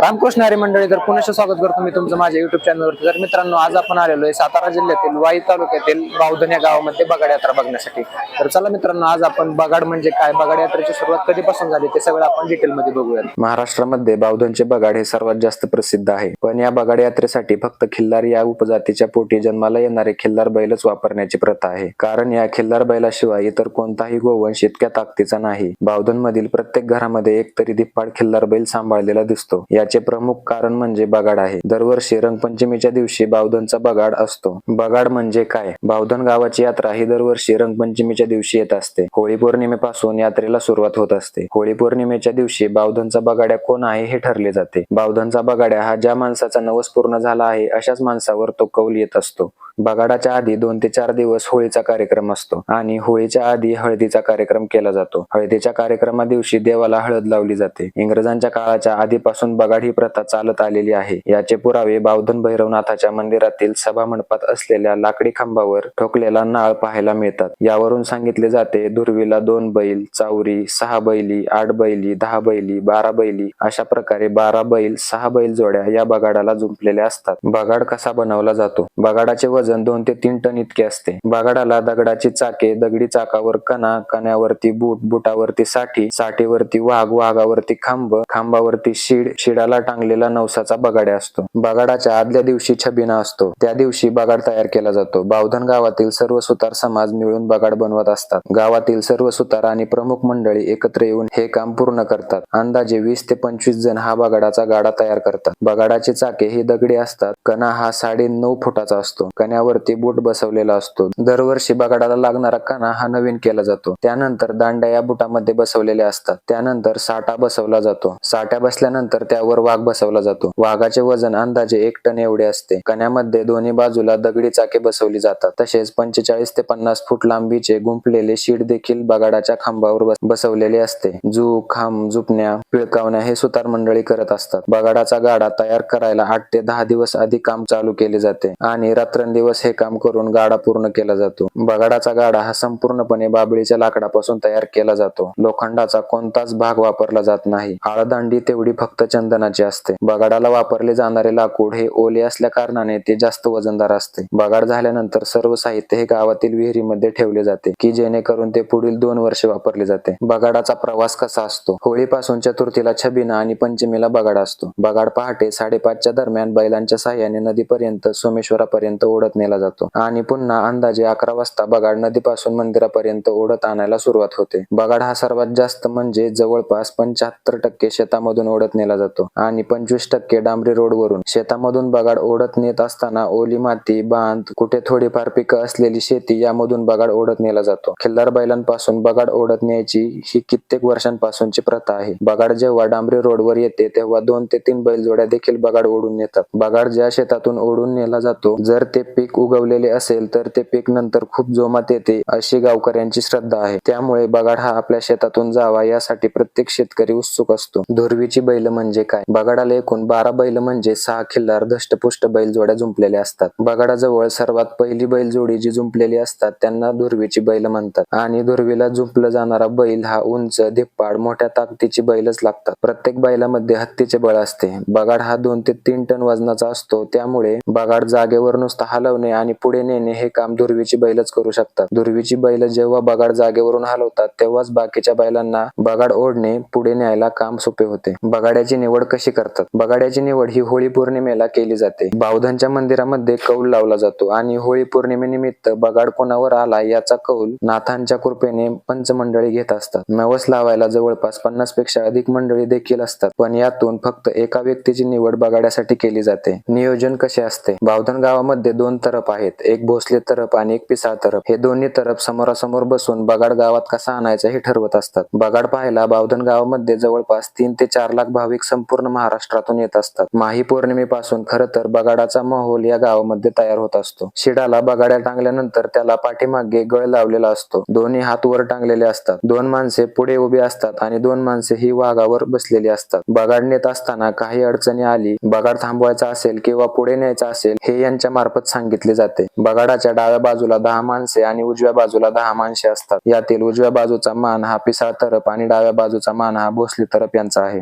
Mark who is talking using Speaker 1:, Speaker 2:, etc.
Speaker 1: रामकृष्ण हरी मंडळी तर पुनश्च स्वागत करतो मी तुमचं माझ्या युट्यूब चॅनलवरती तर मित्रांनो आज आपण आलेलो आहे सातारा जिल्ह्यातील वाई तालुक्यातील बावधन या गावामध्ये बगाड यात्रा बघण्यासाठी. तर चला मित्रांनो आज आपण बगाड म्हणजे काय? बगाड यात्रेची सुरुवात कधीपासून झाली ते सगळं आपण डिटेलमध्ये बघूया महाराष्ट्रामध्ये बावधनचे बगाड हे सर्वात जास्त प्रसिद्ध आहे. पण या बगाड यात्रेसाठी फक्त खिल्लार या उपजातीच्या पोटी जन्माला येणारे खिल्लार बैलच वापरण्याची प्रथा आहे. कारण या खिल्लार बैलाशिवाय इतर कोणताही गोवंश इतक्या ताकदीचा नाही. बावधन मधील प्रत्येक घरामध्ये एक तरी धिप्पाड खिल्लार बैल सांभाळलेला दिसतो. याचे प्रमुख कारण म्हणजे बगाड आहे. दरवर्षी रंगपंचमीच्या दिवशी बावधनचा बगाड असतो. बगाड म्हणजे काय? बावधन गावाची यात्रा ही दरवर्षी रंगपंचमीच्या दिवशी येत असते. होळी पौर्णिमेपासून यात्रेला सुरुवात होत असते. होळी पौर्णिमेच्या दिवशी बावधनचा बगाड्या कोण आहे हे ठरले जाते. बावधनचा बगाड्या हा ज्या माणसाचा नवस पूर्ण झाला आहे अशाच माणसावर तो कौल येत असतो. बगाडाच्या आधी दोन ते चार दिवस होळीचा कार्यक्रम असतो आणि होळीच्या आधी हळदीचा कार्यक्रम केला जातो. हळदीच्या कार्यक्रमा दिवशी देवाला हळद लावली जाते. इंग्रजांच्या काळाच्या आधीपासून बगाड ही प्रथा चालत आलेली आहे. याचे पुरावे बावधन भैरवनाथाच्या मंदिरातील सभा मंडपात असलेल्या लाकडी खांबावर ठोकलेला नाळ पाहायला मिळतात. यावरून सांगितले जाते दुर्वीला दोन बैल चावरी सहा बैली आठ बैली दहा बैली बारा बैली अशा प्रकारे बारा बैल सहा बैल जोड्या या बगाडाला जुंपलेल्या असतात. बगाड कसा बनवला जातो? बगाडाचे वजन दोन ते तीन टन इतके असते. बगाडाला दगडाची चाके दगडी चाकावर कणा कण्यावरती बूट बुटावरती साठी साठीवरती वाघ वाघावरती खांब खांबावरती शिड शिडाला टांगलेला नवसाचा बगाड्या असतो. बगाडाच्या आदल्या दिवशी छबिना असतो. त्या दिवशी बगाड तयार केला जातो. बावधन गावातील सर्व सुतार समाज मिळून बगाड बनवत असतात. गावातील सर्व सुतार आणि प्रमुख मंडळी एकत्र येऊन हे काम पूर्ण करतात. अंदाजे वीस ते पंचवीस जण हा बगाडाचा गाडा तयार करतात. बगाडाचे चाके हे दगडी असतात. कणा हा साडे नऊ फुटाचा असतो. कण्या कण्यावरती बूट बसवलेला असतो. दरवर्षी बगाडाला लागणारा कणा हा नवीन केला जातो. त्यानंतर दांड्या या बुटामध्ये बसवलेल्या असतात. त्यानंतर साठा बसवला जातो. साठ्या बसल्यानंतर त्यावर वाघ बसवला जातो. वाघाचे वजन अंदाजे एक टन एवढे असते. कण्यामध्ये दोन्ही बाजूला दगडी चाके बसवली जातात. तसेच पंचेचाळीस ते पन्नास फूट लांबीचे गुंपलेले शीड देखील बगाडाच्या खांबावर बसवलेले असते. जू खांब जुपण्या पिळकावण्या हे सुतार मंडळी करत असतात. बगाडाचा गाडा तयार करायला आठ ते दहा दिवस आधी काम चालू केले जाते आणि रात्रंदिवस दिवस हे काम करून गाडा पूर्ण केला जातो. बगाडाचा गाडा हा संपूर्णपणे बाबळीच्या लाकडापासून तयार केला जातो. लोखंडाचा कोणताच भाग वापरला जात नाही. आळदांडी तेवढी फक्त चंदनाची असते. बगाडाला वापरले जाणारे लाकूड हे ओले असल्या कारणाने ते जास्त वजनदार असते. बगाड झाल्यानंतर सर्व साहित्य हे गावातील विहिरीमध्ये ठेवले जाते की जेणेकरून ते पुढील दोन वर्षे वापरले जाते. बगाडाचा प्रवास कसा असतो? होळीपासून चतुर्थीला छबिना आणि पंचमीला बगाड असतो. बगाड पहाटे साडेपाचच्या दरम्यान बैलांच्या साह्याने नदीपर्यंत सोमेश्वरापर्यंत ओढत नेला जातो. आणि पुन्हा अंदाजे अकरा वाजता बगाड नदीपासून मंदिरापर्यंत ओढत आणायला सुरुवात होते. बगाड हा सर्वात जास्त म्हणजे जवळपास पंच्याहत्तर टक्के शेतामधून ओढत नेला जातो आणि पंचवीस टक्के डांबरी रोडवरून. शेतामधून बगाड ओढत नेत असताना ओली माती बांध कुठे थोडीफार पिकं असलेली शेती यामधून बगाड ओढत नेला जातो. खिल्लार बैलांपासून बगाड ओढत न्यायची ही कित्येक वर्षांपासूनची प्रथा आहे. बगाड जेव्हा डांबरी रोडवर येते तेव्हा दोन ते तीन बैलजोड्या देखील बगाड ओढून नेतात. बगाड ज्या शेतातून ओढून नेला जातो जर ते पीक उगवलेले असेल तर ते पीक नंतर खूप जोमात येते अशी गावकऱ्यांची श्रद्धा आहे. त्यामुळे बगाड हा आपल्या शेतातून जावा यासाठी प्रत्येक शेतकरी उत्सुक असतो. धुर्वीची बैल म्हणजे काय? बगाडाला एकूण बारा बैल म्हणजे सहा खिल्लार धष्टपुष्ट बैल जोड्या जुंपलेल्या असतात. बगाडाजवळ सर्वात पहिली बैल जोडी जी जुंपलेली असतात त्यांना धुर्वीची बैल म्हणतात. आणि धुर्वीला जुंपलं जाणारा बैल हा उंच धिप्पाड मोठ्या ताकदीची बैलच लागतात. प्रत्येक बैलामध्ये हत्तीचे बळ असते. बगाड हा दोन ते तीन टन वजनाचा असतो. त्यामुळे बगाड जागेवर नुसता हलवणे आणि पुढे नेणे हे काम धुर्वीची बैलच करू शकतात. धुर्वीची बैल जेव्हा बगाड जागेवरून हलवतात तेव्हाच बाकीच्या बैलांना बगाड ओढणे पुढे न्यायला काम सोपे होते. बगाड्याची निवड कशी करतात? बगाड्याची निवड ही होळी पौर्णिमेला केली जाते. बावधनच्या मंदिरामध्ये कौल लावला जातो आणि होळी पौर्णिमेनिमित्त बगाड कोणावर आला याचा कौल नाथांच्या कृपेने पंचमंडळी घेत असतात. नवस लावायला जवळपास पन्नासपेक्षा अधिक मंडळी देखील असतात पण यातून फक्त एका व्यक्तीची निवड बगाड्यासाठी केली जाते. नियोजन कसे असते? बावधन गावामध्ये दोन तरफ आहेत. एक भोसले तरफ आणि एक पिसाळ तरफ हे दोन्ही तरफ समोरासमोर बसून बगाड गावात कसा आणायचा हे ठरवत असतात. बगाड पाहायला बावधन गावामध्ये जवळपास तीन ते चार लाख भाविक संपूर्ण महाराष्ट्रातून येत असतात. माही पौर्णिमेपासून खरं तर बगाडाचा माहोल या गावामध्ये तयार होत असतो. शिडाला बगाड्या टांगल्यानंतर त्याला पाठीमागे गळ लावलेला असतो. दोन्ही हात वर टांगलेले असतात. दोन माणसे पुढे उभी असतात आणि दोन माणसे ही वाघावर बसलेली असतात. बगाड नेत असताना काही अडचणी आली बगाड थांबवायचा असेल किंवा पुढे न्यायचा असेल हे यांच्या मार्फत सांगितले जाते. बगाडाच्या डाव्या बाजूला दहा माणसे आणि उजव्या बाजूला दहा माणसे असतात. यातील उजव्या बाजूचा मान हा पिसाळ तरफ आणि डाव्या बाजूचा मान हा भोसले तरफ यांचा आहे.